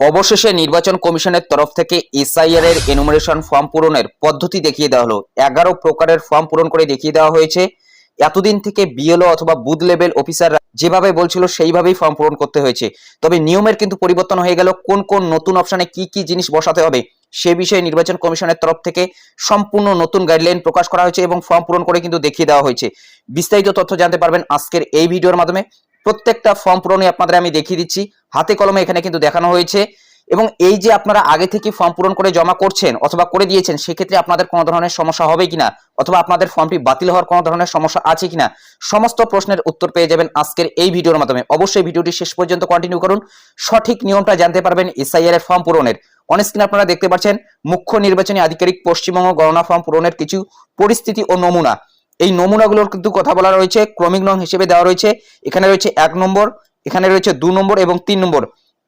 অবশেষে নির্বাচন কমিশনের তরফ থেকে এসআইআর এর এনুমারেশন ফর্ম পূরণের পদ্ধতি দেখিয়ে দেওয়া হলো। এগারো প্রকারের ফর্ম পূরণ করে দেখিয়ে দেওয়া হয়েছে। এতদিন থেকে বিএলও অথবা বুথ লেভেল অফিসার যেভাবে বলছিল, সেইভাবেই ফর্ম পূরণ করতে হয়েছে। তবে নিয়মের কিন্তু পরিবর্তন হয়ে গেল। কোন কোন নতুন অপশনে কি কি জিনিস বসাতে হবে, সে বিষয়ে নির্বাচন কমিশনের তরফ থেকে সম্পূর্ণ নতুন গাইডলাইন প্রকাশ করা হয়েছে এবং ফর্ম পূরণ করে কিন্তু দেখিয়ে দেওয়া হয়েছে। বিস্তারিত তথ্য জানতে পারবেন আজকের এই ভিডিওর মাধ্যমে। প্রত্যেকটা ফর্ম পূরণে আপনাদের আমি দেখিয়ে দিচ্ছি। হাতে কলমে এখানে কিন্তু দেখানো হয়েছে। এবং এই যে আপনারা আগে থেকে ফর্ম পূরণ করে জমা করছেন অথবা করে দিয়েছেন, সেক্ষেত্রে আপনাদের কোনো ধরনের সমস্যা হবে কিনা? অথবা আপনাদের ফর্মটি বাতিল হওয়ার কোনো ধরনের সমস্যা আছে কিনা? সমস্ত প্রশ্নের উত্তর পেয়ে যাবেন আজকের এই ভিডিওর মাধ্যমে। অবশ্যই ভিডিওটি শেষ পর্যন্ত কন্টিনিউ করুন। সঠিক নিয়মটা জানতে পারবেন এসআইআর এর ফর্ম পূরণের। অনস্ক্রিন আপনারা দেখতে পাচ্ছেন, মুখ্য নির্বাচনী আধিকারিক পশ্চিমবঙ্গ গণনা ফর্ম পূরণের কিছু পরিস্থিতি ও নমুনা। এই নমুনাগুলোর কিন্তু কথা বলা রয়েছে, ক্রমিক নং হিসেবে দেওয়া রয়েছে। এখানে রয়েছে এক নম্বর, এখানে রয়েছে দু নম্বর এবং তিন নম্বর।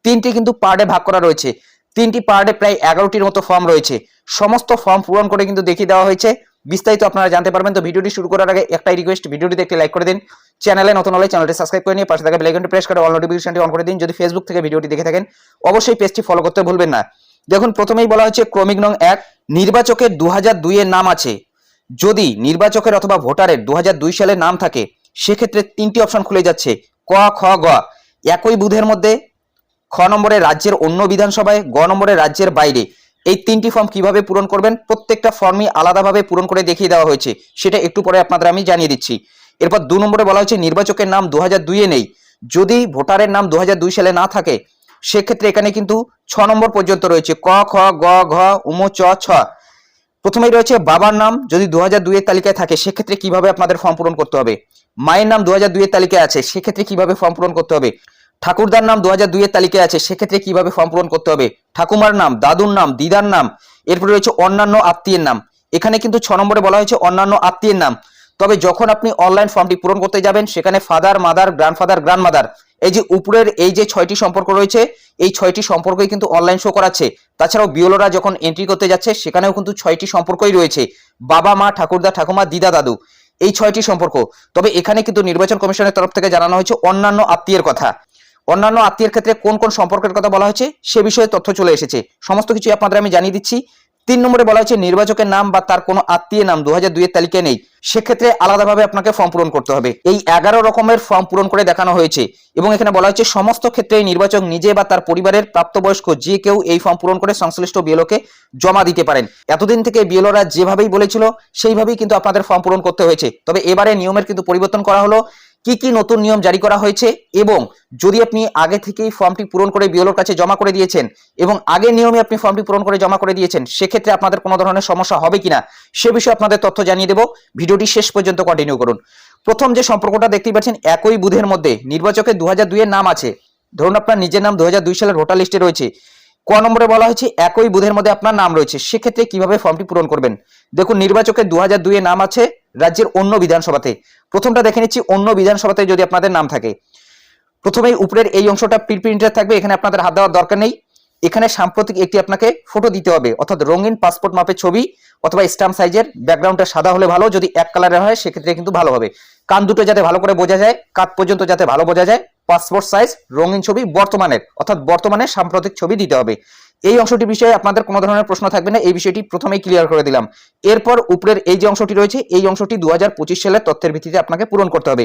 তিনটি কিন্তু পার্টে ভাগ করা রয়েছে। তিনটি পার্টে প্রায় এগারোটির মতো ফর্ম রয়েছে। সমস্ত ফর্ম পূরণ করে কিন্তু দেখিয়ে দেওয়া হয়েছে। বিস্তারিত আপনারা জানতে পারবেন। তো ভিডিওটি শুরু করার আগে একটাই রিকোয়েস্ট ভিডিওটিতে একটি লাইক করে দিন। চ্যানেলে নতুন হলে চ্যানেলটি সাবস্ক্রাইব করে নিয়ে পাশে থাকা বেলাইকনটি প্রেস করে অল নোটিফিকেশনটি অন করে দিন। যদি ফেসবুক থেকে ভিডিওটি দেখে থাকেন, অবশ্যই পেজটি ফলো করতে ভুলবেন না। দেখুন, প্রথমেই বলা হচ্ছে ক্রমিক নং এক, নির্বাচকের দু হাজার দুইয়ের নাম আছে। যদি নির্বাচকের অথবা ভোটারের দু হাজার দুই সালে নাম থাকে, সেক্ষেত্রে তিনটি অপশন খুলে যাচ্ছে। ক, খ, গ। একই বুধের মধ্যে খ নম্বরে রাজ্যের অন্য বিধানসভায়, গ নম্বরে রাজ্যের বাইরে। এই তিনটি ফর্ম কীভাবে পূরণ করবেন? প্রত্যেকটা ফর্মই আলাদাভাবে পূরণ করে দেখিয়ে দেওয়া হয়েছে। সেটা একটু পরে আপনাদের আমি জানিয়ে দিচ্ছি। এরপর দু নম্বরে বলা হয়েছে, নির্বাচকের নাম দু হাজার দুইয়ে নেই। যদি ভোটারের নাম দু হাজার দুই সালে না থাকে, সেক্ষেত্রে এখানে কিন্তু ছ নম্বর পর্যন্ত রয়েছে। ক, খ, গ, ঘ, উম, চ, ছ। প্রথমেই রয়েছে বাবার নাম, যদি দু হাজার দুইয়ের তালিকায় থাকে, সেক্ষেত্রে কীভাবে আপনাদের ফর্ম পূরণ করতে হবে? মায়ের নাম দু হাজার দুইয়ের তালিকায় আছে, সেক্ষেত্রে কীভাবে ফর্ম পূরণ করতে হবে? ঠাকুরদার নাম দু হাজার দুইয়ের তালিকায় আছে, সেক্ষেত্রে কীভাবে ফর্ম পূরণ করতে হবে? ঠাকুমার নাম, দাদুর নাম, দিদার নাম, এরপরে রয়েছে অন্যান্য আত্মীয়ের নাম। এখানে কিন্তু ছ নম্বরে বলা হয়েছে অন্যান্য আত্মীয়ের নাম। তবে যখন আপনি অনলাইন ফর্মটি পূরণ করতে যাবেন, সেখানে ফাদার মাদার গ্র্যান্ডফাদার গ্র্যান্ডমাদার এই যে উপরের এই যে ছয়টি সম্পর্ক রয়েছে, এই ছয়টি সম্পর্কই কিন্তু অনলাইন শো করাচ্ছে। তাছাড়াও বিওলোরা যখন এন্ট্রি করতে যাচ্ছে, সেখানেও কিন্তু ছয়টি সম্পর্কই রয়েছে। বাবা মা, ঠাকুরদা, ঠাকুমা, দিদা, দাদু, এই ছয়টি সম্পর্ক। তবে এখানে কিন্তু নির্বাচন কমিশনের তরফ থেকে জানানো হয়েছে অন্যান্য আত্মীয়ের কথা। অন্যান্য আত্মীয়ের ক্ষেত্রে কোন কোন সম্পর্কের কথা বলা হয়েছে, সে বিষয়ে তথ্য চলে এসেছে। সমস্ত কিছু আপনাদের আমি জানিয়ে দিচ্ছি। তিন নম্বরে বলা হয়েছে, নির্বাচকের নাম বা তার কোনো আত্মীয় নাম দু হাজার দুইয়ের তালিকায় নেই। সেক্ষেত্রে আলাদাভাবে আপনাকে ফর্ম পূরণ করতে হবে। এই এগারো রকমের ফর্ম পূরণ করে দেখানো হয়েছে এবং এখানে বলা হয়েছে, সমস্ত ক্ষেত্রে নির্বাচক নিজে বা তার পরিবারের প্রাপ্তবয়স্ক যে কেউ এই ফর্ম পূরণ করে সংশ্লিষ্ট বিএলওকে জমা দিতে পারেন। এতদিন থেকে বিএলওরা যেভাবেই বলেছিল, সেইভাবেই কিন্তু আপনাদের ফর্ম পূরণ করতে হয়েছে। তবে এবারে নিয়মের কিন্তু পরিবর্তন করা হলো। কি কি নতুন নিয়ম জারি করা হয়েছে এবং যদি আপনি আগে থেকেই ফর্মটি পূরণ করে বিওলোর কাছে জমা করে দিয়েছেন এবং আগে নিয়মে আপনি ফর্মটি পূরণ করে জমা করে দিয়েছেন, সেক্ষেত্রে আপনাদের কোনো ধরনের সমস্যা হবে কিনা সে বিষয়ে আপনাদের তথ্য জানিয়ে দেবো। ভিডিওটি শেষ পর্যন্ত কন্টিনিউ করুন। প্রথম যে সম্পর্কটা দেখতেই পাচ্ছেন, একই বুধের মধ্যে নির্বাচকের দু হাজার দুইয়ের নাম আছে। ধরুন আপনার নিজের নাম দু হাজার দুই সালের ভোটার লিস্টে রয়েছে। ক নম্বরে বলা হয়েছে, একই বুধের মধ্যে আপনার নাম রয়েছে। সেক্ষেত্রে কীভাবে ফর্মটি পূরণ করবেন? দেখুন, নির্বাচকের দু হাজার দুইয়ের নাম আছে। রাজ্যের অন্য বিধানসভাতে। প্রথমটা দেখে নিচ্ছি, অন্য বিধানসভাতে যদি আপনাদের নাম থাকে। প্রথমেই উপরের এই অংশটা প্রিন্টার থাকবে, এখানে আপনাদের হাত দেওয়ার দরকার নেই। এখানে সাম্প্রতিক একটি আপনাকে ফটো দিতে হবে, অর্থাৎ রঙিন পাসপোর্ট মাপের ছবি অথবা স্টাম্প সাইজের ব্যাকগ্রাউন্ডটা সাদা হলে ভালো, যদি এক কালারের হয়, সেক্ষেত্রে কিন্তু ভালো হবে। কান দুটো যাতে ভালো করে বোঝা যায়, কাত পর্যন্ত যাতে ভালো বোঝা যায় পাসপোর্ট সাইজ রঙিন ছবি বর্তমানের, অর্থাৎ বর্তমানে সাম্প্রতিক ছবি দিতে হবে। এই অংশটি বিষয়ে আপনাদের কোনো ধরনের প্রশ্ন থাকবে না, এই বিষয়টি প্রথমেই ক্লিয়ার করে দিলাম। এরপর উপরের এই যে অংশটি রয়েছে, এই অংশটি দু হাজার পঁচিশ সালের তথ্যের ভিত্তিতে আপনাকে পূরণ করতে হবে।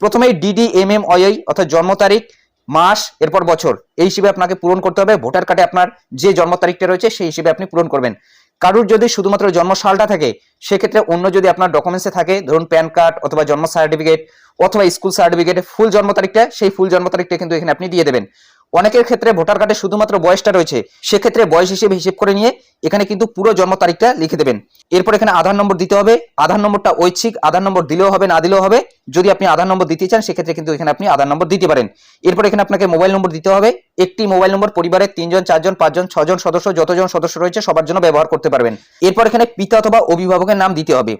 প্রথমেই ডিডি এম এম ওয়াই অর্থাৎ জন্ম তারিখ, মাস, এরপর বছর, এই হিসেবে আপনাকে পূরণ করতে হবে। ভোটার কার্ডে আপনার যে জন্ম তারিখটা রয়েছে, সেই হিসেবে আপনি পূরণ করবেন। কারুর যদি শুধুমাত্র জন্ম সালটা থাকে, সেক্ষেত্রে অন্য যদি আপনার ডকুমেন্টসে থাকে, ধরুন প্যান কার্ড অথবা জন্ম সার্টিফিকেট অথবা স্কুল সার্টিফিকেট ফুল জন্ম তারিখটা, সেই ফুল জন্ম তারিখটা কিন্তু এখানে আপনি দিয়ে দেবেন। অনেকের ক্ষেত্রে ভোটার কার্ডে শুধুমাত্র বয়সটা রয়েছে, সেক্ষেত্রে বয়স হিসেবে হিসেব করে নিয়ে এখানে কিন্তু পুরো জন্ম তারিখটা লিখে দেবেন। এরপর এখানে আধার নম্বর দিতে হবে, আধার নম্বরটা ঐচ্ছিক, আধার নম্বর দিলেও হবে, না দিলেও হবে। যদি আপনি আধার নম্বর দিতে চান, সেক্ষেত্রে কিন্তু এখানে আপনি আধার নম্বর দিতে পারেন। এরপর এখানে আপনাকে মোবাইল নম্বর দিতে হবে। একটি মোবাইল নম্বর পরিবারের তিনজন, চারজন, পাঁচজন, ছজন সদস্য, যতজন সদস্য রয়েছে, সবার জন্য ব্যবহার করতে পারবেন। এরপর এখানে পিতা অথবা অভিভাবকের নাম দিতে হবে।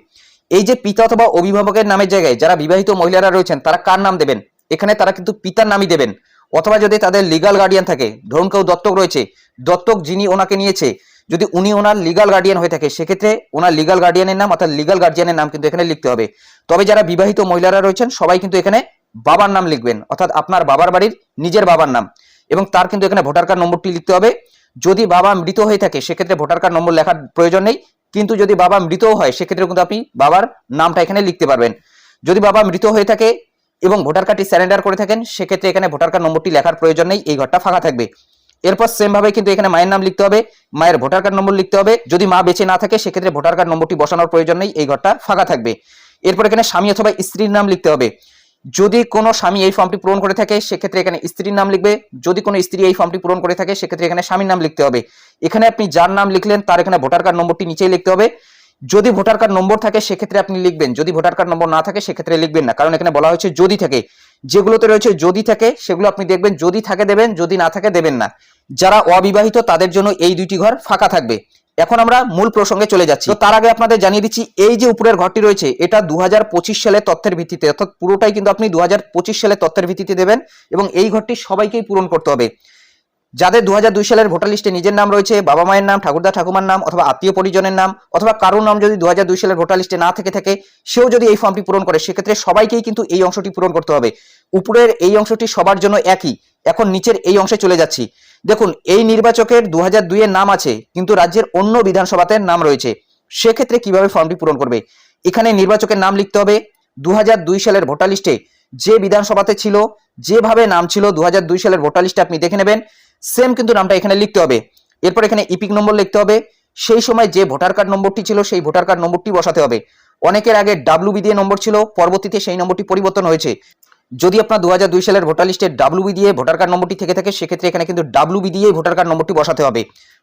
এই যে পিতা অথবা অভিভাবকের নামের জায়গায় যারা বিবাহিত মহিলারা রয়েছেন, তারা কার নাম দেবেন? এখানে তারা কিন্তু পিতার নামই দেবেন। অথবা যদি তাদের লিগাল গার্ডিয়ান থাকে, ধরুন কেউ দত্তক রয়েছে, দত্তক যিনি ওনাকে নিয়েছে, যদি উনি ওনার লিগাল গার্ডিয়ান হয়ে থাকে, সেক্ষেত্রে ওনার লিগাল গার্ডিয়ানের নাম অর্থাৎ লিগাল গার্ডিয়ানের নাম কিন্তু এখানে লিখতে হবে। তবে যারা বিবাহিত মহিলারা রয়েছেন, সবাই কিন্তু এখানে বাবার নাম লিখবেন, অর্থাৎ আপনার বাবার বাড়ির নিজের বাবার নাম। এবং তার কিন্তু এখানে ভোটার কার্ড নম্বরটি লিখতে হবে। যদি বাবা মৃত হয়ে থাকে, সেক্ষেত্রে ভোটার কার্ড নম্বর লেখার প্রয়োজন নেই। কিন্তু যদি বাবা মৃতও হয়, সেক্ষেত্রে কিন্তু আপনি বাবার নামটা এখানে লিখতে পারবেন। যদি বাবা মৃত হয়ে থাকে এবং ভোটার কার্ডটি স্যারেন্ডার করে থাকেন, সেক্ষেত্রে এখানে ভোটার কার্ড নম্বরটি লেখার প্রয়োজন নেই, এই ঘরটা ফাঁকা থাকবে। এরপর সেম ভাবে কিন্তু এখানে মায়ের নাম লিখতে হবে, মায়ের ভোটার কার্ড নম্বর লিখতে হবে, যদি মা বেঁচে না থাকে, সেক্ষেত্রে ভোটার কার্ড নম্বরটি বসানোর প্রয়োজন নেই, এই ঘরটা ফাঁকা থাকবে। এরপর এখানে স্বামী অথবা স্ত্রীর নাম লিখতে হবে। যদি কোনো স্বামী এই ফর্মটি পূরণ করে থাকে, সেক্ষেত্রে এখানে স্ত্রীর নাম লিখবে। যদি কোনো স্ত্রী এই ফর্মটি পূরণ করে থাকে, সেক্ষেত্রে এখানে স্বামীর নাম লিখতে হবে। এখানে আপনি যার নাম লিখলেন, তার এখানে ভোটার কার্ড নম্বরটি নিচেই লিখতে হবে। যদি ভোটার কার্ড নম্বর থাকে, সেক্ষেত্রে আপনি লিখবেন। যদি ভোটার কার্ড নম্বর না থাকে, সেক্ষেত্রে লিখবেন না। কারণ এখানে বলা হয়েছে যদি থাকে। যেগুলোতে রয়েছে যদি থাকে, সেগুলো আপনি দেখবেন, যদি থাকে দেবেন, যদি না থাকে দেবেন না। যারা অবিবাহিত, তাদের জন্য এই দুইটি ঘর ফাঁকা থাকবে। এখন আমরা মূল প্রসঙ্গে চলে যাচ্ছি। তো তার আগে আপনাদের জানিয়ে দিচ্ছি, এই যে উপরের ঘরটি রয়েছে, এটা দুহাজার পঁচিশ সালে তথ্যের ভিত্তিতে, অর্থাৎ পুরোটাই কিন্তু আপনি দু সালের তথ্যের ভিত্তিতে দেবেন এবং এই ঘরটি সবাইকেই পূরণ করতে হবে। যাদের দু সালের ভোটার লিস্টে নিজের নাম রয়েছে, বাবা মায়ের নাম, ঠাকুরদা ঠাকুমার নাম অথবা আত্মীয় পরিজনের নাম অথবা কারোর নাম যদি দু সালের ভোটার লিস্টে না থেকে থাকে, সেও যদি এই ফর্মটি পূরণ করে, সেক্ষেত্রে সবাইকেই কিন্তু এই অংশটি পূরণ করতে হবে। উপরের এই অংশটি সবার জন্য একই। এখন নিচের এই অংশে চলে যাচ্ছি। দেখুন, এই নির্বাচকের দু হাজার নাম আছে, কিন্তু রাজ্যের অন্য বিধানসভাতে নাম রয়েছে। সেক্ষেত্রে কীভাবে ফর্মটি পূরণ করবে? এখানে নির্বাচকের নাম লিখতে হবে। দু সালের ভোটার লিস্টে যে বিধানসভাতে ছিল, যেভাবে নাম ছিল দু সালের ভোটার লিস্টে আপনি দেখে নেবেন সেম কিন্তু নামটা এখানে লিখতে হবে। এরপর এখানে ইপিক নম্বর লিখতে হবে। সেই সময় যে ভোটার কার্ড নম্বরটি ছিল, সেই ভোটার কার্ড নম্বরটি বসাতে হবে। অনেকের আগে ডাব্লু বি দিয়ে নম্বর ছিল, পরবর্তীতে সেই নম্বরটি পরিবর্তন হয়েছে। যদি আপনার দু সালের ভোটার লিস্টে ডাব্লু বি দিয়ে ভোটার কার্ড নম্বরটি থেকে থাকে, সেক্ষেত্রে এখানে কিন্তু ডাব্লু বি দিয়ে ভোটার কার্ড নম্বরটি বসাতে হবে।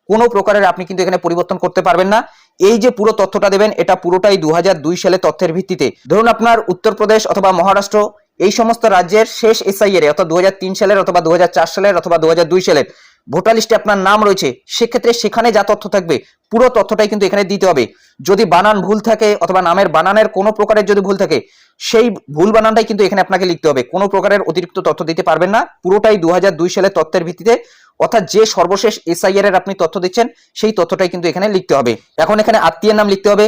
কোনো প্রকারের আপনি কিন্তু এখানে পরিবর্তন করতে পারবেন না। এই যে পুরো তথ্যটা দেবেন, এটা পুরোটাই দু সালে তথ্যের ভিত্তিতে। ধরুন আপনার উত্তরপ্রদেশ অথবা মহারাষ্ট্র এই সমস্ত রাজ্যের শেষ এসআইএর অর্থাৎ দু সালের অথবা দু সালের অথবা দু সালের ভোটার লিস্টে আপনার নাম রয়েছে, সেক্ষেত্রে সেখানে যা তথ্য থাকবে, পুরো তথ্যটাই কিন্তু এখানে দিতে হবে। যদি বানান ভুল থাকে অথবা নামের বানানের কোনো প্রকারের যদি ভুল থাকে, সেই ভুল বানানটাই কিন্তু এখানে আপনাকে লিখতে হবে। কোনো প্রকারের অতিরিক্ত তথ্য দিতে পারবেন না। পুরোটাই দু হাজার দুই সালের তথ্যের ভিত্তিতে অর্থাৎ যে সর্বশেষ এসআইআর এর আপনি তথ্য দিচ্ছেন, সেই তথ্যটাই কিন্তু এখানে লিখতে হবে। এখন এখানে আত্মীয়ের নাম লিখতে হবে।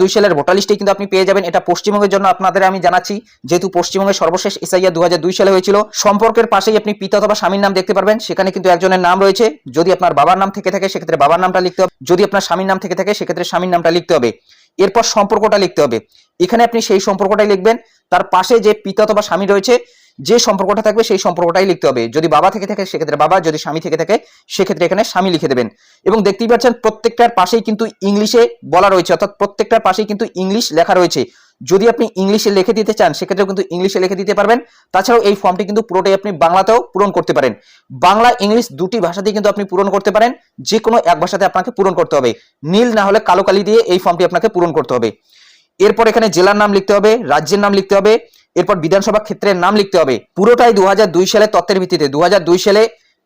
দু সালের ভোটার লিস্টে কিন্তু আপনি পেয়ে যাবেন। এটা পশ্চিমবঙ্গের জন্য আপনাদের আমি জানাচ্ছি, যেহেতু পশ্চিমবঙ্গের সর্বশেষ এসআইআর দু সালে হয়েছিল, সম্পর্কের পাশেই আপনি পিতা অথবা স্বামীর নাম দেখতে পারবেন। সেখানে কিন্তু একজনের নাম রয়েছে। যদি আপনার বাবার নাম থেকে থাকে, সেক্ষেত্রে বাবার নামটা লিখতে হবে। যদি আপনার স্বামীর নাম থেকে থাকে, সেক্ষেত্রে স্বামীর নামটা লিখতে হবে। এরপর সম্পর্কটা লিখতে হবে। এখানে আপনি সেই সম্পর্কটাই লিখবেন। তার পাশে যে পিতা অথবা স্বামী রয়েছে যে সম্পর্কটা থাকবে সেই সম্পর্কটাই লিখতে হবে। যদি বাবা থেকে থাকে, সেক্ষেত্রে বাবা, যদি স্বামী থেকে থাকে, সেক্ষেত্রে এখানে স্বামী লিখে দেবেন। এবং দেখতেই পাচ্ছেন, প্রত্যেকটার পাশেই কিন্তু ইংলিশে বলা রয়েছে, অর্থাৎ প্রত্যেকটার পাশেই কিন্তু ইংলিশ লেখা রয়েছে। যদি আপনি ইংলিশে লিখে দিতে চান, সেক্ষেত্রেও কিন্তু ইংলিশে লিখে দিতে পারবেন। তাছাড়াও এই ফর্মটি কিন্তু পুরোটাই আপনি বাংলাতেও পূরণ করতে পারেন। বাংলা, ইংলিশ দুটি ভাষাতেই কিন্তু আপনি পূরণ করতে পারেন। যে কোনো এক ভাষাতে আপনাকে পূরণ করতে হবে। নীল না হলে কালো কালি দিয়ে এই ফর্মটি আপনাকে পূরণ করতে হবে। এরপর এখানে জেলার নাম লিখতে হবে, রাজ্যের নাম লিখতে হবে এরপর বিধানসভা ক্ষেত্রের নাম লিখতে হবে। পুরোটাই দু সালের তথ্যের ভিত্তিতে। দু হাজার দুই সালে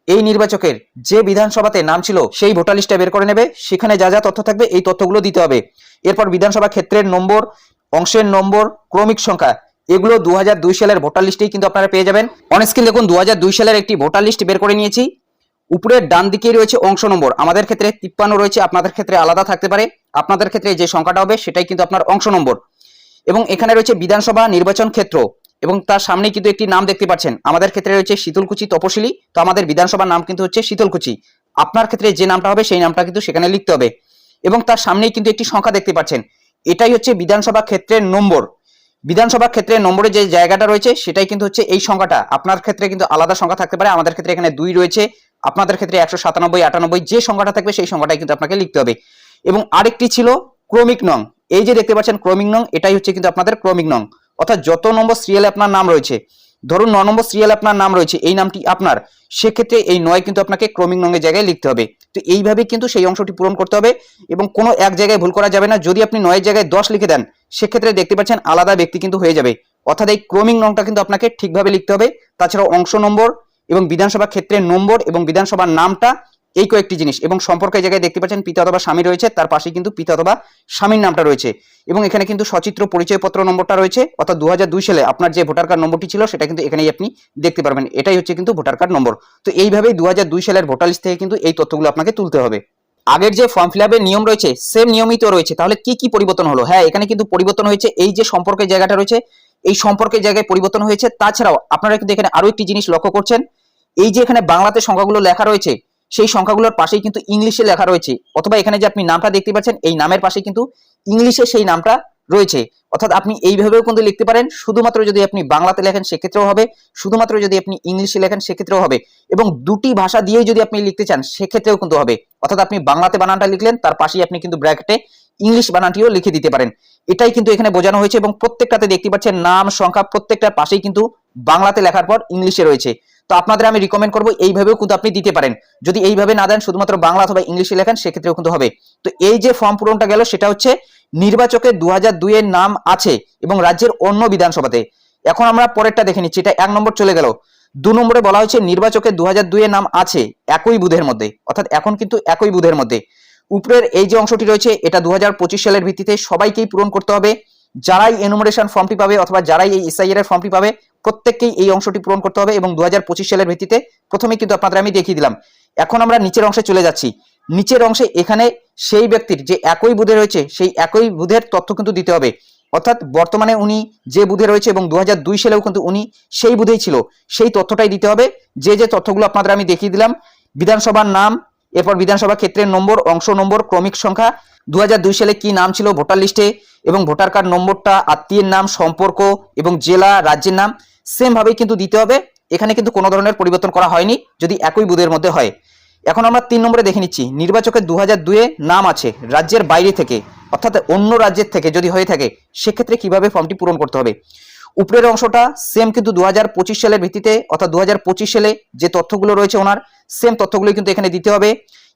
এই নির্বাচকের যে বিধানসভাতে নাম ছিল, সেই ভোটার লিস্টটা বের করে নেবে। সেখানে যা যা তথ্য থাকবে, এই তথ্যগুলো দিতে হবে। এরপর বিধানসভা ক্ষেত্রের নম্বর, অংশের নম্বর, ক্রমিক সংখ্যা, এগুলো দু হাজার দুই সালের ভোটার লিস্টেই কিন্তু আপনারা পেয়ে যাবেন। অনস্ক্রিন দেখুন দু হাজার দুই সালের একটি ভোটার লিস্ট বের করে নিয়েছি। উপরের ডান দিকে রয়েছে অংশ নম্বর। আমাদের ক্ষেত্রে তিপ্পান্ন রয়েছে, আপনাদের ক্ষেত্রে আলাদা থাকতে পারে। আপনাদের ক্ষেত্রে যে সংখ্যাটা হবে, সেটাই কিন্তু আপনার অংশ নম্বর। এবং এখানে রয়েছে বিধানসভা নির্বাচন ক্ষেত্র এবং তার সামনে কিন্তু একটি নাম দেখতে পাচ্ছেন। আমাদের ক্ষেত্রে রয়েছে শীতলকুচি তপশিলি। তো আমাদের বিধানসভার নাম কিন্তু হচ্ছে শীতলকুচি। আপনার ক্ষেত্রে যে নামটা হবে সেই নামটা কিন্তু সেখানে লিখতে হবে। এবং তার সামনেই কিন্তু একটি সংখ্যা দেখতে পাচ্ছেন। এটাই হচ্ছে বিধানসভা ক্ষেত্রের নম্বর। বিধানসভা ক্ষেত্রে নম্বরে যে জায়গাটা রয়েছে সেটাই কিন্তু হচ্ছে এই সংখ্যাটা। আপনার ক্ষেত্রে কিন্তু আলাদা সংখ্যা থাকতে পারে। আমাদের ক্ষেত্রে এখানে দুই রয়েছে। আপনাদের ক্ষেত্রে একশো সাতানব্বই, আটানব্বই যে সংখ্যাটা থাকবে সেই সংখ্যাটাই কিন্তু আপনাকে লিখতে হবে। এবং আরেকটি ছিল ক্রমিক নং। এই যে দেখতে পাচ্ছেন ক্রমিক নং, এটাই হচ্ছে কিন্তু আপনাদের ক্রমিক নং। অর্থাৎ যত নম্বর সিরিয়ালে আপনার নাম রয়েছে, ধরুন ন নম্বর সিরিয়ালে আপনার নাম রয়েছে, এই নামটি আপনার, সেক্ষেত্রে এই নয় কিন্তু আপনাকে ক্রমিক নঙের জায়গায় লিখতে হবে। তো এইভাবে কিন্তু সেই অংশটি পূরণ করতে হবে এবং কোনো এক জায়গায় ভুল করা যাবে না। যদি আপনি নয়ের জায়গায় দশ লিখে দেন, সেক্ষেত্রে দেখতে পাচ্ছেন আলাদা ব্যক্তি কিন্তু হয়ে যাবে। অর্থাৎ এই ক্রমিক নংটা কিন্তু আপনাকে ঠিকভাবে লিখতে হবে। তাছাড়াও অংশ নম্বর এবং বিধানসভা ক্ষেত্রের নম্বর এবং বিধানসভার নামটা এই কয়েকটি জিনিস এবং সম্পর্কের জায়গায় দেখতে পাচ্ছেন পিতা অথবা স্বামী রয়েছে, তার পাশে কিন্তু পিতা অথবা স্বামীর নামটা রয়েছে এবং এখানে কিন্তু সচিত্র পরিচয়পত্র নম্বরটা রয়েছে, অর্থাৎ দু সালে আপনার যে ভোটার কার্ড নম্বরটি ছিল সেটা কিন্তু এখানেই আপনি দেখতে পারবেন। এটাই হচ্ছে কিন্তু ভোটার কার্ড নম্বর। তো এইভাবেই দু সালের ভোটার লিস্ট থেকে কিন্তু এই তথ্যগুলো আপনাকে তুলতে হবে। আগের যে ফর্ম ফিল নিয়ম রয়েছে সেম নিয়মিত রয়েছে, তাহলে কি কি পরিবর্তন হলো? হ্যাঁ এখানে কিন্তু পরিবর্তন হয়েছে, এই যে সম্পর্কের জায়গাটা রয়েছে, এই সম্পর্কের জায়গায় পরিবর্তন হয়েছে। তাছাড়াও আপনারা কিন্তু এখানে আরও একটি জিনিস লক্ষ্য করছেন, এই যে এখানে বাংলাতে সংখ্যাগুলো লেখা রয়েছে সেই সংখ্যাগুলোর পাশেই কিন্তু ইংলিশে লেখা রয়েছে। অথবা এখানে যে আপনি নামটা দেখতে পাচ্ছেন, এই নামের পাশে কিন্তু ইংলিশে সেই নামটা রয়েছে। অর্থাৎ আপনি এইভাবেও কিন্তু লিখতে পারেন, শুধুমাত্র যদি আপনি বাংলাতে লেখেন সেক্ষেত্রেও হবে, শুধুমাত্র যদি আপনি ইংলিশে লেখেন সেক্ষেত্রেও হবে। এবং দুটি ভাষা দিয়েই যদি আপনি লিখতে চান, সেক্ষেত্রেও কিন্তু হবে। অর্থাৎ আপনি বাংলাতে বানানটা লিখলেন, তার পাশেই আপনি কিন্তু ব্র্যাকেটে ইংলিশ বানানটিও লিখে দিতে পারেন। এটাই কিন্তু এখানে বোঝানো হয়েছে এবং প্রত্যেকটাতে দেখতে পাচ্ছেন নাম, সংখ্যা প্রত্যেকটার পাশেই কিন্তু বাংলাতে লেখার পর ইংলিশে রয়েছে। তো আপনাদের আমি রিকমেন্ড করব, এইভাবেও কিন্তু আপনি দিতে পারেন। যদি এইভাবে না দেন, শুধুমাত্র বাংলা অথবা ইংলিশে লেখেন, সেক্ষেত্রেও কিন্তু হবে। তো এই যে ফর্ম পূরণটা গেল, সেটা হচ্ছে নির্বাচকে দু হাজার এর নাম আছে এবং রাজ্যের অন্য বিধানসভাতে। এখন আমরা পরেরটা দেখে নিচ্ছি, এটা এক নম্বর চলে গেল। দু নম্বরে বলা হয়েছে, নির্বাচকে দু হাজার এর নাম আছে, একই বুধের মধ্যে। অর্থাৎ এখন কিন্তু একই বুধের মধ্যে। উপরের এই যে অংশটি রয়েছে, এটা দু হাজার পঁচিশ সালের ভিত্তিতে সবাইকেই পূরণ করতে হবে। যারাই এনুমারেশন ফর্মটি পাবে অথবা যারাই এই এসআইআর এর ফর্মটি পাবে, প্রত্যেককেই এই অংশটি পূরণ করতে হবে এবং দুহাজার পঁচিশ সালের ভিত্তিতে প্রথমে কিন্তু আপনাদের আমি দেখিয়ে দিলাম। এখন আমরা নিচের অংশে চলে যাচ্ছি। নিচের অংশে এখানে সেই ব্যক্তির যে একই বুধে রয়েছে, সেই একই বুধের তথ্য কিন্তু দিতে হবে। অর্থাৎ বর্তমানে উনি যে বুধে রয়েছে এবং দু হাজার দুই সালেও কিন্তু উনি সেই বুধেই ছিল। সেই তথ্যটাই দিতে হবে। যে যে তথ্যগুলো আপনাদের আমি দেখিয়ে দিলাম, বিধানসভার নাম এরপর বিধানসভা ক্ষেত্রের নম্বর, অংশ নম্বর, ক্রমিক সংখ্যা দু সালে কি নাম ছিল ভোটার লিস্টে এবং ভোটার কার্ড নম্বরটা, আত্মীয়ের নাম, সম্পর্ক এবং জেলা, রাজ্যের নাম সেম ভাবেই কিন্তু দিতে হবে। এখানে কিন্তু কোনো ধরনের পরিবর্তন করা হয়নি, যদি একই বুধের মধ্যে হয়। এখন আমরা তিন নম্বরে দেখে নিচ্ছি নির্বাচকের দু হাজার দুয়ে নাম আছে রাজ্যের বাইরে থেকে, অর্থাৎ অন্য রাজ্যের থেকে যদি হয়ে থাকে, সেক্ষেত্রে কীভাবে ফর্মটি পূরণ করতে হবে? উপরের অংশটা সেম কিন্তু দু হাজার পঁচিশ সালের ভিত্তিতে, অর্থাৎ দুহাজার পঁচিশ সালে যে তথ্যগুলো রয়েছে ওনার সেম তথ্যগুলো কিন্তু এখানে দিতে হবে।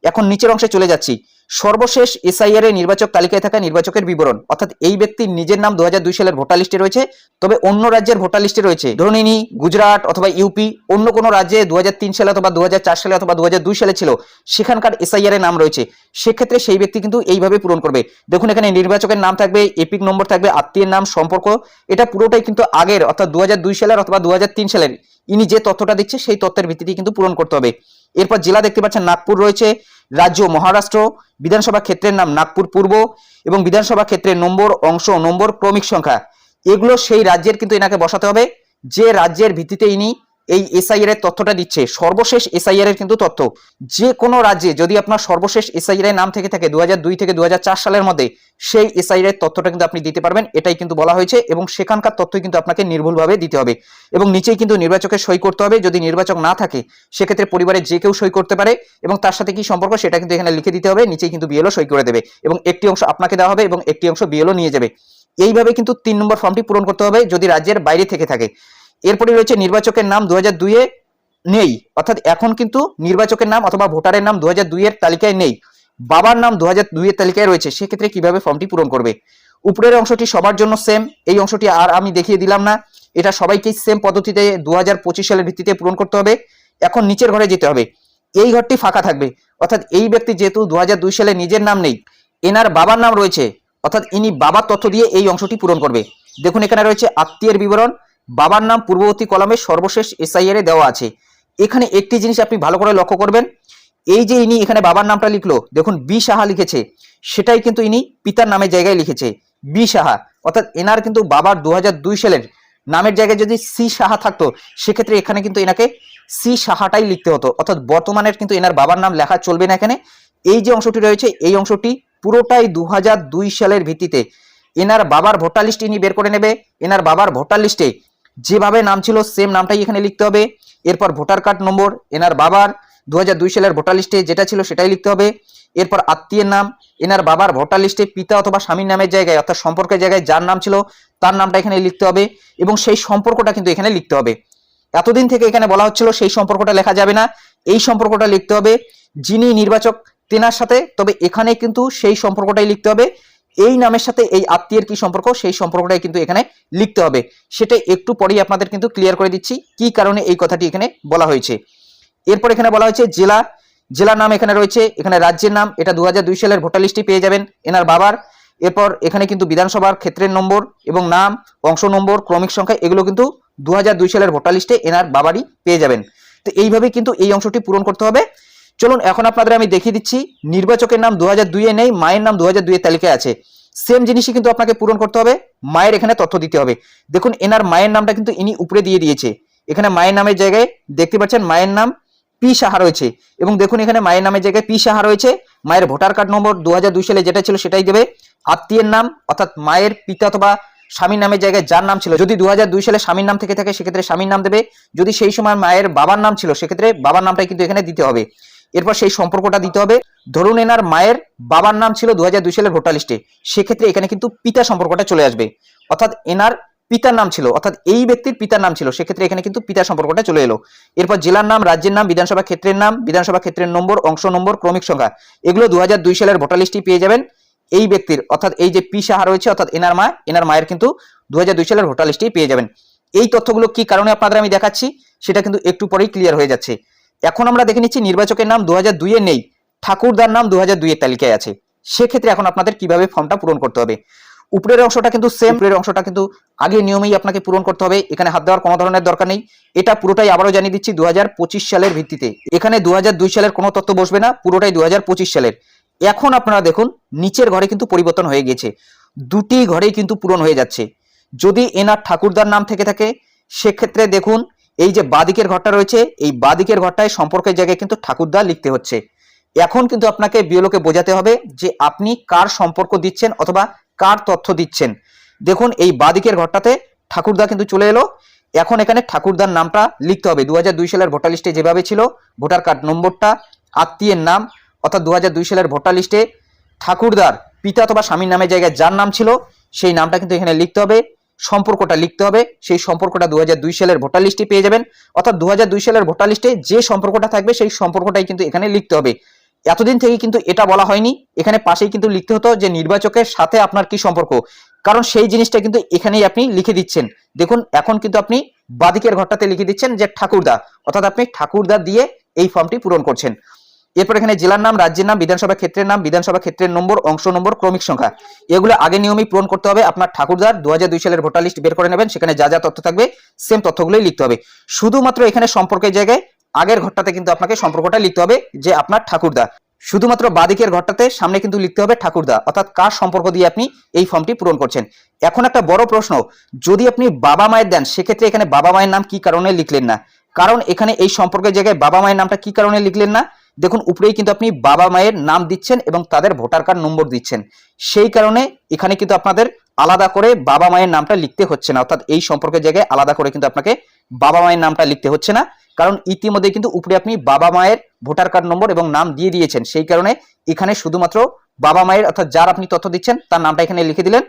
এখন নিচের অংশে চলে যাচ্ছি। সর্বশেষ এসআইআর এর নির্বাচক তালিকায় থাকা নির্বাচকের বিবরণ। অর্থাৎ এই ব্যক্তির নিজের নাম দু হাজার দুই সালের ভোটার লিস্টে রয়েছে, তবে অন্য রাজ্যের ভোটার লিস্টে রয়েছে। ধরুন গুজরাট অথবা ইউপি অন্য কোনো রাজ্যে দু হাজার তিন সালে অথবা দুহাজার চার সালে অথবা দু হাজার দুই সালে ছিল, সেখানকার এসআইআর এর নাম রয়েছে। সেক্ষেত্রে সেই ব্যক্তি কিন্তু এইভাবে পূরণ করবে। দেখুন, এখানে নির্বাচকের নাম থাকবে, এপিক নম্বর থাকবে, আত্মীয়ের নাম, সম্পর্ক, এটা পুরোটাই কিন্তু আগের, অর্থাৎ দুহাজার দুই সালের অথবা দু হাজার তিন সালের। ইনি যে তথ্যটা দিচ্ছে, সেই তথ্যের ভিত্তিতে কিন্তু পূরণ করতে হবে। এরপর জেলা দেখতে পাচ্ছেন নাগপুর রয়েছে, রাজ্য মহারাষ্ট্র, বিধানসভা ক্ষেত্রের নাম নাগপুর পূর্ব এবং বিধানসভা ক্ষেত্রের নম্বর অংশ, নম্বর ক্রমিক সংখ্যা। এগুলো সেই রাজ্যের কিন্তু এনাকে বসাতে হবে। যে রাজ্যের ভিত্তিতে ইনি এই এসআইআর এর তথ্যটা দিচ্ছে। সর্বশেষ এসআইআর এর কিন্তু তথ্য। যে কোনো রাজ্যে যদি আপনার সর্বশেষ এসআইআর এর নাম থেকে থাকে দু হাজার দুই থেকে দু হাজার চার সালের মধ্যে, সেই এসআইআর এর তথ্যটা কিন্তু আপনি দিতে পারবেন। এটাই কিন্তু বলা হয়েছে এবং সেখানকার তথ্য কিন্তু আপনাকে নির্ভুলভাবে দিতে হবে। এবং নিচেই কিন্তু নির্বাচকের সই করতে হবে। যদি নির্বাচক না থাকে, সেক্ষেত্রে পরিবারের যে কেউ সই করতে পারে এবং তার সাথে কি সম্পর্ক, সেটা কিন্তু এখানে লিখে দিতে হবে। নিচেই কিন্তু বিএলও সই করে দেবে এবং একটি অংশ আপনাকে দেওয়া হবে এবং একটি অংশ বিএলও নিয়ে যাবে। এইভাবে কিন্তু তিন নম্বর ফর্মটি পূরণ করতে হবে। যদি রাজ্যের বাইরে থেকে থাকে এরপরে রয়েছে নির্বাচকের নাম দু দুইয়ে নেই। অর্থাৎ এখন কিন্তু নির্বাচকের নাম অথবা ভোটারের নাম দু হাজার দুই এর তালিকায় নেই। বাবার নাম দু হাজার দুইয়ের তালিকায় রয়েছে, সেক্ষেত্রে কীভাবে ফর্মটি পূরণ করবে? উপরের অংশটি সবার জন্য সেম এই অংশটি আর আমি দেখিয়ে দিলাম না। এটা সবাইকেই সেম পদ্ধতিতে দু হাজার পঁচিশ সালের ভিত্তিতে পূরণ করতে হবে। এখন নিচের ঘরে যেতে হবে। এই ঘরটি ফাঁকা থাকবে। অর্থাৎ এই ব্যক্তি যেহেতু দু হাজার দুই সালে নিজের নাম নেই, এনার বাবার নাম রয়েছে। অর্থাৎ ইনি বাবার তথ্য দিয়ে এই অংশটি পূরণ করবে। দেখুন এখানে রয়েছে আত্মীয়ের বিবরণ বাবার নাম পূর্ববর্তী কলমে সর্বশেষ এসআইআর এ দেওয়া আছে। এখানে একটি জিনিস আপনি ভালো করে লক্ষ্য করবেন। এই যে ইনি এখানে বাবার নামটা লিখলো, দেখুন বি সাহা লিখেছে। সেটাই কিন্তু ইনি পিতার নামের জায়গায় লিখেছে, বি সাহা। অর্থাৎ এনার কিন্তু বাবার দু সালের নামের জায়গায় যদি সি সাহা থাকতো, সেক্ষেত্রে এখানে কিন্তু এনাকে সি সাহাটাই লিখতে হতো। অর্থাৎ বর্তমানের কিন্তু এনার বাবার নাম লেখা চলবে না এখানে। এই যে অংশটি রয়েছে, এই অংশটি পুরোটাই দু হাজার দুই সালের ভিত্তিতে এনার বাবার ভোটার লিস্ট ইনি বের করে নেবে। এনার বাবার ভোটার লিস্টে যেভাবে নাম ছিল সেম নামটাই এখানে লিখতে হবে। এরপর ভোটার কার্ড নম্বর, এনার বাবার দু সালের ভোটার লিস্টে যেটা ছিল সেটাই লিখতে হবে। এরপর আত্মীয়ের নাম, এনার বাবার ভোটার লিস্টে পিতা অথবা স্বামীর নামের জায়গায়, অর্থাৎ সম্পর্কের জায়গায় যার নাম ছিল, তার নামটা এখানে লিখতে হবে এবং সেই সম্পর্কটা কিন্তু এখানে লিখতে হবে। এতদিন থেকে এখানে বলা হচ্ছিল সেই সম্পর্কটা লেখা যাবে না। এই সম্পর্কটা লিখতে হবে। যিনি নির্বাচক, তেনার সাথে, তবে এখানে কিন্তু সেই সম্পর্কটাই লিখতে হবে। এই নামের সাথে এই আত্মীয়ের কি সম্পর্ক, সেই সম্পর্কটাই কিন্তু এখানে লিখতে হবে। সেটা একটু পরেই আপনাদের কিন্তু ক্লিয়ার করে দিচ্ছি, কি কারণে এই কথাটি এখানে বলা হয়েছে। এরপর এখানে বলা হয়েছে, জেলা, জেলার নাম এখানে রয়েছে, এখানে রাজ্যের নাম, এটা দু সালের ভোটার লিস্টে পেয়ে যাবেন এনার বাবার। এরপর এখানে কিন্তু বিধানসভার ক্ষেত্রের নম্বর এবং নাম, অংশ নম্বর, ক্রমিক সংখ্যা, এগুলো কিন্তু দু সালের ভোটার লিস্টে এনার বাবারই পেয়ে যাবেন। তো এইভাবে কিন্তু এই অংশটি পূরণ করতে হবে। চলুন, এখন আপনাদের আমি দেখিয়ে দিচ্ছি, নির্বাচকের নাম দু হাজার নেই, মায়ের নাম দু হাজার তালিকায় আছে। সেম জিনিসই কিন্তু আপনাকে পূরণ করতে হবে, মায়ের এখানে তথ্য দিতে হবে। দেখুন, এনার মায়ের নামটা কিন্তু ইনি উপরে দিয়ে দিয়েছে। এখানে মায়ের নামের জায়গায় দেখতে পাচ্ছেন, মায়ের নাম পি সাহা রয়েছে। এবং দেখুন, এখানে মায়ের নামের জায়গায় পি সাহা রয়েছে। মায়ের ভোটার কার্ড নম্বর দু সালে যেটা ছিল সেটাই দেবে। আত্মীয়ের নাম, অর্থাৎ মায়ের পিতা অথবা স্বামীর নামের জায়গায় যার নাম ছিল। যদি দু সালে স্বামীর নাম থেকে থাকে, সেক্ষেত্রে স্বামীর নাম দেবে। যদি সেই সময় মায়ের বাবার নাম ছিল, সেক্ষেত্রে বাবার নামটাই কিন্তু এখানে দিতে হবে। এরপর সেই সম্পর্কটা দিতে হবে। ধরুন এনার মায়ের বাবার নাম ছিল দু সালের ভোটার লিস্টে। সেক্ষেত্রে এখানে কিন্তু পিতা সম্পর্কটা চলে আসবে। অর্থাৎ এনার পিতার নাম ছিল, অর্থাৎ এই ব্যক্তির পিতার নাম ছিল, সেক্ষেত্রে এখানে কিন্তু পিতা সম্পর্কটা চলে এলো। এরপর জেলার নাম, রাজ্যের নাম, বিধানসভা ক্ষেত্রের নাম, বিধানসভা ক্ষেত্রের নম্বর, অংশ নম্বর, ক্রমিক সংখ্যা, এগুলো দু সালের ভোটার লিস্টটি পেয়ে যাবেন। এই ব্যক্তির, অর্থাৎ এই যে পি সাহা রয়েছে, অর্থাৎ এনার মা, এনার মায়ের কিন্তু দু সালের ভোটার লিস্টেই পেয়ে যাবেন। এই তথ্যগুলো কি কারণে আপনাদের আমি দেখাচ্ছি, সেটা কিন্তু একটু পরেই ক্লিয়ার হয়ে যাচ্ছে। এখন আমরা দেখে নিচ্ছি নির্বাচকের নাম দু এ নেই ঠাকুরদার নাম দু হাজার দুইয়ের তালিকায় আছে। সেক্ষেত্রে এখন আপনাদের কীভাবে ফর্মটা পূরণ করতে হবে? উপরের অংশটা কিন্তু সেম উপরের অংশটা কিন্তু আগে নিয়মেই আপনাকে পূরণ করতে হবে। এখানে হাত দেওয়ার কোনো ধরনের দরকার নেই। এটা পুরোটাই আবারও জানিয়ে দিচ্ছি দু হাজার পঁচিশ সালের ভিত্তিতে। এখানে দু হাজার দুই সালের কোনো তথ্য বসবে না পুরোটাই দুই হাজার পঁচিশ সালের। এখন আপনারা দেখুন নিচের ঘরে কিন্তু পরিবর্তন হয়ে গেছে দুটি ঘরেই কিন্তু পূরণ হয়ে যাচ্ছে। যদি এনার ঠাকুরদার নাম থেকে থাকে সেক্ষেত্রে দেখুন এই যে বাদিকের ঘরটা রয়েছে, এই বাদিকের ঘরটায় সম্পর্কের জায়গায় কিন্তু ঠাকুরদা লিখতে হচ্ছে। এখন কিন্তু আপনাকে বিওলোকে বোঝাতে হবে যে আপনি কার সম্পর্ক দিচ্ছেন অথবা কার তথ্য দিচ্ছেন। দেখুন, এই বাদিকের ঘরটাতে ঠাকুরদা কিন্তু চলে এলো। এখন এখানে ঠাকুরদার নামটা লিখতে হবে। দু সালের ভোটার লিস্টে যেভাবে ছিল, ভোটার কার্ড নম্বরটা, আত্মীয়ের নাম, অর্থাৎ দু সালের ভোটার লিস্টে ঠাকুরদার পিতা অথবা স্বামীর নামের জায়গায় যার নাম ছিল, সেই নামটা কিন্তু এখানে লিখতে হবে। সম্পর্কটা লিখতে হবে। সেই সম্পর্কটা দু সালের ভোটার লিস্টে পেয়ে যাবেন। অর্থাৎ দু সালের ভোটার লিস্টে যে সম্পর্কটা থাকবে, সেই সম্পর্কটাই কিন্তু এখানে লিখতে হবে। এতদিন থেকে কিন্তু এটা বলা হয়নি। এখানে পাশেই কিন্তু লিখতে হতো যে নির্বাচকের সাথে আপনার কি সম্পর্ক। কারণ সেই জিনিসটা কিন্তু এখানেই আপনি লিখে দিচ্ছেন। দেখুন, এখন কিন্তু আপনি বাদিকের ঘরটাতে লিখে দিচ্ছেন যে ঠাকুরদা। অর্থাৎ আপনি ঠাকুরদা দিয়ে এই ফর্মটি পূরণ করছেন। এরপর এখানে জেলার নাম, রাজ্যের নাম, বিধানসভা ক্ষেত্রের নাম, বিধানসভা ক্ষেত্রের নম্বর, অংশ নম্বর, ক্রমিক সংখ্যা। এগুলো আগে নিয়মই পূরণ করতে হবে। আপনার ঠাকুরদার দু সালের ভোটার লিস্ট বের করে নেবেন। সেখানে যা যা তথ্য থাকবে সেম তথ্যগুলোই লিখতে হবে। শুধুমাত্র এখানে সম্পর্কের জায়গায় আগের ঘরটাতে কিন্তু আপনাকে সম্পর্কটা লিখতে হবে, যে আপনার ঠাকুরদা। শুধুমাত্র বাদিকের ঘরটাতে সামনে কিন্তু লিখতে হবে ঠাকুরদা। অর্থাৎ কার সম্পর্ক দিয়ে আপনি এই ফর্মটি পূরণ করছেন? এখন একটা বড় প্রশ্ন, যদি আপনি বাবা মায়ের দেন, সেক্ষেত্রে এখানে বাবা মায়ের নাম কি কারণে লিখলেন না? কারণ এখানে এই সম্পর্কের জায়গায় বাবা মায়ের নামটা কি কারণে লিখলেন না? দেখুন, উপরেই কিন্তু আপনি বাবা মায়ের নাম দিচ্ছেন এবং তাদের ভোটার কার্ড নম্বর দিচ্ছেন। সেই কারণে এখানে কিন্তু আপনাদের আলাদা করে বাবা মায়ের নামটা লিখতে হচ্ছে না। অর্থাৎ এই সম্পর্কের জায়গায় আলাদা করে কিন্তু আপনাকে বাবা মায়ের নামটা লিখতে হচ্ছে না। কারণ ইতিমধ্যে কিন্তু উপরে আপনি বাবা মায়ের ভোটার কার্ড নম্বর এবং নাম দিয়ে দিয়েছেন। সেই কারণে এখানে শুধুমাত্র বাবা মায়ের, অর্থাৎ যার আপনি তথ্য দিচ্ছেন, তার নামটা এখানে লিখে দিলেন।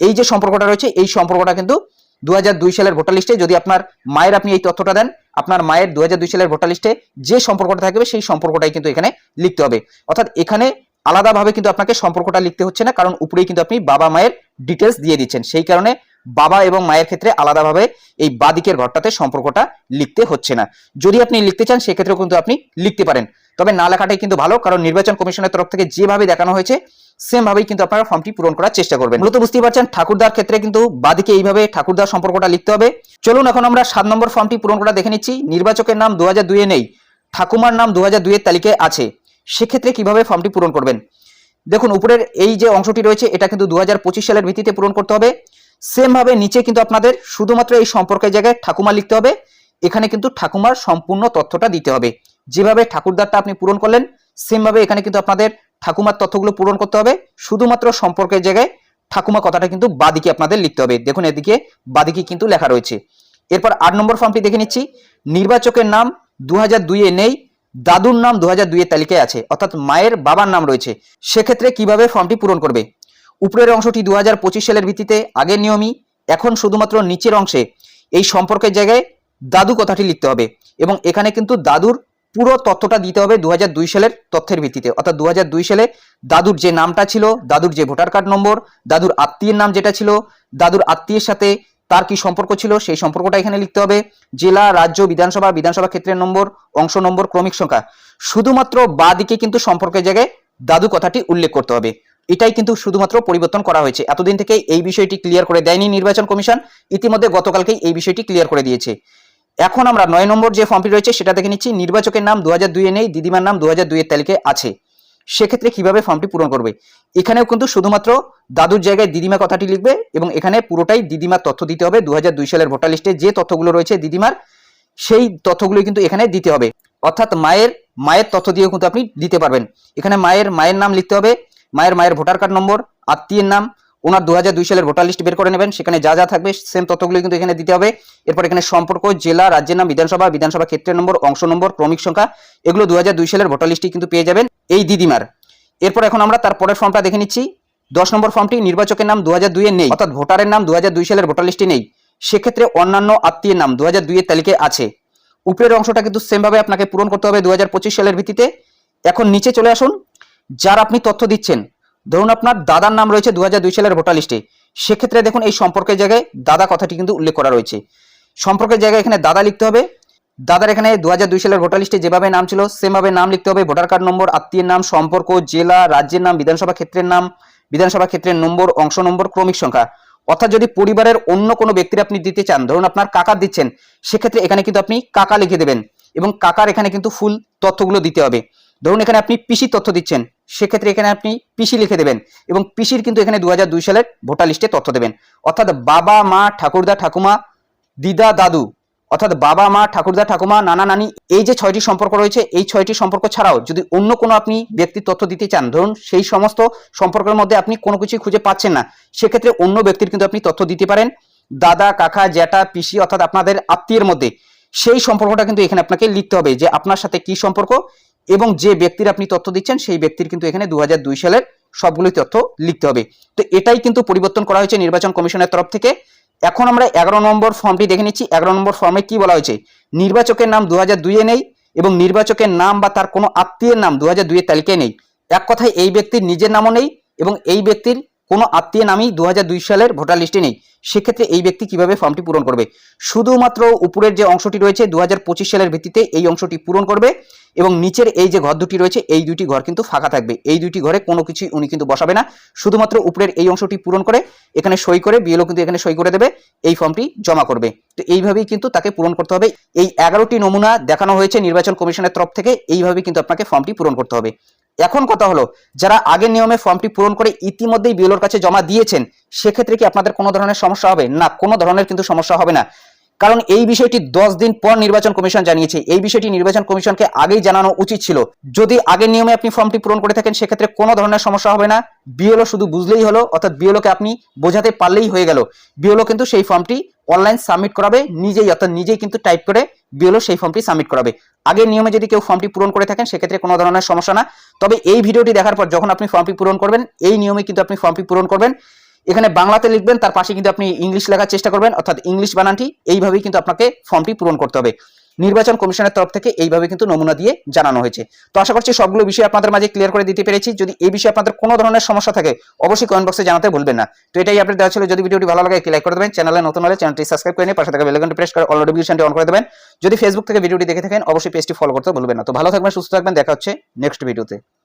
এই যে সম্পর্কটা রয়েছে, এই সম্পর্কটা কিন্তু দু সালের ভোটার লিস্টে যদি আপনার মায়ের আপনি এই তথ্যটা দেন, আপনার মায়ের দু সালের ভোটার লিস্টে যে সম্পর্কটা থাকবে সেই সম্পর্কটাই কিন্তু এখানে লিখতে হবে। অর্থাৎ এখানে আলাদাভাবে কিন্তু আপনাকে সম্পর্কটা লিখতে হচ্ছে না, কারণ উপরেই কিন্তু আপনি বাবা মায়ের ডিটেলস দিয়ে দিচ্ছেন। সেই কারণে বাবা এবং মায়ের ক্ষেত্রে আলাদাভাবে এই বাদিকের ঘরটাতে সম্পর্কটা লিখতে হচ্ছে না। যদি আপনি লিখতে চান, সেক্ষেত্রেও কিন্তু আপনি লিখতে পারেন। তবে না লেখাটাই কিন্তু ভালো, কারণ নির্বাচন কমিশনের তরফ থেকে যেভাবে দেখানো হয়েছে সেম ভাবেই কিন্তু আপনারা ফর্মটি পূরণ করার চেষ্টা করবেন। মূলত বুঝতেই পারছেন, ঠাকুরদার ক্ষেত্রে কিন্তু বাদিকে এইভাবে ঠাকুরদার সম্পর্কটা লিখতে হবে। চলুন এখন আমরা সাত নম্বর ফর্মটি পূরণ করা দেখে নিচ্ছি। নির্বাচকের নাম দু হাজার দুইয়ে নেই, ঠাকুমার নাম দু হাজার দুইয়ের তালিকায় আছে। সেক্ষেত্রে কীভাবে ফর্মটি পূরণ করবেন? দেখুন, উপরের এই যে অংশটি রয়েছে, এটা কিন্তু দু হাজার পঁচিশ সালের ভিত্তিতে পূরণ করতে হবে। সেম ভাবে নিচে কিন্তু আপনাদের শুধুমাত্র এই সম্পর্কের জায়গায় ঠাকুমা লিখতে হবে। এখানে কিন্তু ঠাকুমার সম্পূর্ণ তথ্যটা দিতে হবে। যেভাবে ঠাকুরদারটা আপনি পূরণ করলেন সেম ভাবে এখানে কিন্তু আপনাদের ঠাকুমার তথ্যগুলো পূরণ করতে হবে। শুধুমাত্র সম্পর্কের জায়গায় ঠাকুমা কথাটা কিন্তু বাদিকে আপনাদের লিখতে হবে। দেখুন এদিকে বাদিকে কিন্তু লেখা রয়েছে। এরপর আট নম্বর ফর্মটি দেখে নিচ্ছি। নির্বাচকের নাম দু হাজার দুইয়ে নেই, দাদুর নাম দু হাজার দুইয়ের তালিকায় আছে, অর্থাৎ মায়ের বাবার নাম রয়েছে। সেক্ষেত্রে কীভাবে ফর্মটি পূরণ করবে? উপরের অংশটি দু হাজার পঁচিশ সালের ভিত্তিতে আগের নিয়মই, এখন শুধুমাত্র নিচের অংশে। এই সম্পর্কের জায়গায় দাদু কথাটি লিখতে হবে এবং এখানে কিন্তু দাদুর পুরো তথ্যটা দিতে হবে দু হাজার দুই সালের তথ্যের ভিত্তিতে। অর্থাৎ দু হাজার দুই সালে দাদুর যে নামটা ছিল, দাদুর যে ভোটার কার্ড নম্বর, দাদুর আত্মীয়ের নাম যেটা ছিল, দাদুর আত্মীয়ের সাথে তার কি সম্পর্ক ছিল সেই সম্পর্কটা এখানে লিখতে হবে। জেলা, রাজ্য, বিধানসভা বিধানসভা ক্ষেত্রের নম্বর, অংশ নম্বর, ক্রমিক সংখ্যা। শুধুমাত্র বা দিকে কিন্তু সম্পর্কের জায়গায় দাদু কথাটি উল্লেখ করতে হবে। এটাই কিন্তু শুধুমাত্র পরিবর্তন করা হয়েছে। এতদিন থেকে এই বিষয়টি ক্লিয়ার করে দেয়নি নির্বাচন কমিশন। ইতিমধ্যে গতকালকেই এই বিষয়টি ক্লিয়ার করে দিয়েছে। এখন আমরা নয় নম্বর যে ফর্মটি রয়েছে সেটা দেখে নিচ্ছি, নির্বাচকের নাম দু হাজার দুইয়ে নেই, দিদিমার নাম দু হাজার দুইয়ের তালিকায় আছে। সেক্ষেত্রে কীভাবে ফর্মটি পূরণ করবে? এখানেও কিন্তু শুধুমাত্র দাদুর জায়গায় দিদিমা কথাটি লিখবে এবং এখানে পুরোটাই দিদিমার তথ্য দিতে হবে দু হাজার দুই সালের ভোটার লিস্টে যে তথ্যগুলো রয়েছে দিদিমার, সেই তথ্যগুলো কিন্তু এখানে দিতে হবে। অর্থাৎ মায়ের মায়ের তথ্য দিয়েও কিন্তু আপনি দিতে পারবেন। এখানে মায়ের মায়ের নাম লিখতে হবে, মায়ের মায়ের ভোটার কার্ড নম্বর, আত্মীয়ের নাম ওনার দু সালের ভোটার লিস্ট বের করে নেবেন। সেখানে যা যা থাকবে সেম তথ্যগুলো কিন্তু এখানে দিতে হবে। এরপর এখানে সম্পর্ক, জেলা, রাজ্যের নাম, বিধানসভা বিধানসভা ক্ষেত্রের নম্বর, অংশ নম্বর, ক্রমিক সংখ্যা, এগুলো দু সালের ভোটার লিস্টে কিন্তু পেয়ে যাবেন এই দিদিমার। এরপর এখন আমরা তার পরের ফর্মটা দেখে নিচ্ছি। দশ নম্বর ফর্মটি নির্বাচকের নাম দু হাজার দুইয়ে নেই, অর্থাৎ ভোটারের নাম দু সালের ভোটার লিস্টে নেই। সেক্ষেত্রে অন্যান্য আত্মীয়ের নাম দু হাজার দুইয়ের তালিকায় আছে। উপরের অংশটা কিন্তু সেমভাবে আপনাকে পূরণ করতে হবে দু হাজার পঁচিশ সালের ভিত্তিতে। এখন নিচে চলে আসুন। যার আপনি তথ্য দিচ্ছেন ধরুন আপনার দাদার নাম রয়েছে দু সালের ভোটার লিস্টে, সেক্ষেত্রে দেখুন এই সম্পর্কের জায়গায় দাদা কথাটি কিন্তু উল্লেখ করা রয়েছে। সম্পর্কের জায়গায় এখানে দাদা লিখতে হবে। দাদার এখানে দু সালের ভোটার লিস্টে যেভাবে নাম ছিল সেমভাবে নাম লিখতে হবে। ভোটার কার্ড নম্বর, আত্মীয়ের নাম, সম্পর্ক, জেলা, রাজ্যের নাম, বিধানসভা ক্ষেত্রের নাম, বিধানসভা ক্ষেত্রের নম্বর, অংশ নম্বর, ক্রমিক সংখ্যা। অর্থাৎ যদি পরিবারের অন্য কোনো ব্যক্তির আপনি দিতে চান, ধরুন আপনার কাকা দিচ্ছেন, সেক্ষেত্রে এখানে কিন্তু আপনি কাকা লিখে দেবেন এবং কাকার এখানে কিন্তু ফুল তথ্যগুলো দিতে হবে। ধরুন এখানে আপনি পিসির তথ্য দিচ্ছেন সেক্ষেত্রে এখানে আপনি পিসি লিখে দেবেন এবং পিসির কিন্তু এখানে দু সালের ভোটার লিস্টে তথ্য দেবেন। অর্থাৎ বাবা, মা, ঠাকুরদা, ঠাকুমা, দিদা, দাদু, অর্থাৎ বাবা, মা, ঠাকুরদা, ঠাকুমা, নানা, নানি, এই যে ছয়টি সম্পর্ক রয়েছে, এই ছয়টি সম্পর্ক ছাড়াও যদি অন্য কোনো আপনি ব্যক্তির তথ্য দিতে চান, ধরুন সেই সমস্ত সম্পর্কের মধ্যে আপনি কোনো কিছু খুঁজে পাচ্ছেন না, সেক্ষেত্রে অন্য ব্যক্তির কিন্তু আপনি তথ্য দিতে পারেন। দাদা, কাকা, জ্যাঠা, পিসি, অর্থাৎ আপনাদের আত্মীয়ের মধ্যে। সেই সম্পর্কটা কিন্তু এখানে আপনাকে লিখতে হবে যে আপনার সাথে কি সম্পর্ক এবং যে ব্যক্তির আপনি তথ্য দিচ্ছেন, সেই ব্যক্তির কিন্তু এখানে দু হাজার দুই সালের সবগুলি তথ্য লিখতে হবে। তো এটাই কিন্তু পরিবর্তন করা হয়েছে নির্বাচন কমিশনের তরফ থেকে। এখন আমরা এগারো নম্বর ফর্মটি দেখে নিচ্ছি। এগারো নম্বর ফর্মে কি বলা হয়েছে? নির্বাচকের নাম দু হাজার দুইয়ে নেই এবং নির্বাচকের নাম বা তার কোনো আত্মীয়ের নাম দু হাজার দুইয়ের তালিকায় নেই। এক কথায় এই ব্যক্তির নিজের নামও নেই এবং এই ব্যক্তির কোনো আত্মীয় নামই দু সালের ভোটার লিস্টে নেই। সেক্ষেত্রে এই ব্যক্তি কীভাবে ফর্মটি পূরণ করবে? শুধুমাত্র উপরের যে অংশটি রয়েছে দুহাজার পঁচিশ সালের ভিত্তিতে এই অংশটি পূরণ করবে এবং নিচের এই যে ঘর দুটি রয়েছে, এই দুটি ঘর কিন্তু ফাঁকা থাকবে। এই দুটি ঘরে কোনো কিছুই উনি কিন্তু বসাবে না। শুধুমাত্র উপরের এই অংশটি পূরণ করে, এখানে সই করে বিএলও কিন্তু এখানে সই করে দেবে, এই ফর্মটি জমা করবে। তো এইভাবেই কিন্তু তাকে পূরণ করতে হবে। এই এগারোটি নমুনা দেখানো হয়েছে নির্বাচন কমিশনের তরফ থেকে, এইভাবেই কিন্তু আপনাকে ফর্মটি পূরণ করতে হবে। এখন কথা হলো, যারা আগের নিয়মে ফর্মটি পূরণ করে ইতিমধ্যেই বিএলওর কাছে জমা দিয়েছেন, সেক্ষেত্রে কি আপনাদের কোনো ধরনের সমস্যা হবে? না, কোনো ধরনের কিন্তু সমস্যা হবে না। কারণ এই বিষয়টি দশ দিন পর নির্বাচন কমিশন জানিয়েছে। এই বিষয়টি নির্বাচন কমিশনকে আগেই জানানো উচিত ছিল। যদি আগের নিয়মে আপনি ফর্মটি পূরণ করে থাকেন, সেক্ষেত্রে কোনো ধরনের সমস্যা হবে না। বিএলও শুধু বুঝলেই হলো, অর্থাৎ বিএলওকে আপনি বোঝাতে পারলেই হয়ে গেল। বিএলও কিন্তু সেই ফর্মটি অনলাইন সাবমিট করাবে, নিজেই, অর্থাৎ নিজেই কিন্তু টাইপ করে বিএলও সেই ফর্মটি সাবমিট করাবে। আগের নিয়মে যদি কেউ ফর্মটি পূরণ করে থাকেন, সেক্ষেত্রে কোনো ধরনের সমস্যা না। তবে এই ভিডিওটি দেখার পর যখন আপনি ফর্মটি পূরণ করবেন, এই নিয়মে কিন্তু আপনি ফর্মটি পূরণ করবেন। এখানে বাংলাতে লিখবেন, তার পাশে কিন্তু আপনি ইংলিশ লেখার চেষ্টা করবেন, অর্থাৎ ইংলিশ বানানটি, এইভাবেই কিন্তু আপনাকে ফর্মটি পূরণ করতে হবে। নির্বাচন কমিশনের তরফ থেকে এইভাবে কিন্তু নমুনা দিয়ে জানানো হয়েছে। তো আশা করছি সবগুলো বিষয় আপনাদের মাঝে ক্লিয়ার করে দিতে পেরেছি। যদি এই বিষয়ে আপনাদের কোনো ধরনের সমস্যা থাকে, অবশ্যই কমেন্ট বক্সে জানাতে ভুলবেন না। তো এটাই আপডেট দেওয়া ছিল। যদি ভিডিওটি ভালো লাগে লাইক করে দেবেন। চ্যানেলে নতুন হলে চ্যানেলটি সাবস্ক্রাইব করে নিয়ে পাশে থাকা বেলাইকনটি প্রেস করে অল নোটিফিকেশনটি অন করে দেবেন। যদি ফেসবুক থেকে ভিডিওটি দেখে থাকেন, অবশ্যই পেজটি ফলো করতে ভুলবেন না। তো ভালো থাকবেন, সুস্থ থাকবেন। দেখা হচ্ছে নেক্সট ভিডিওতে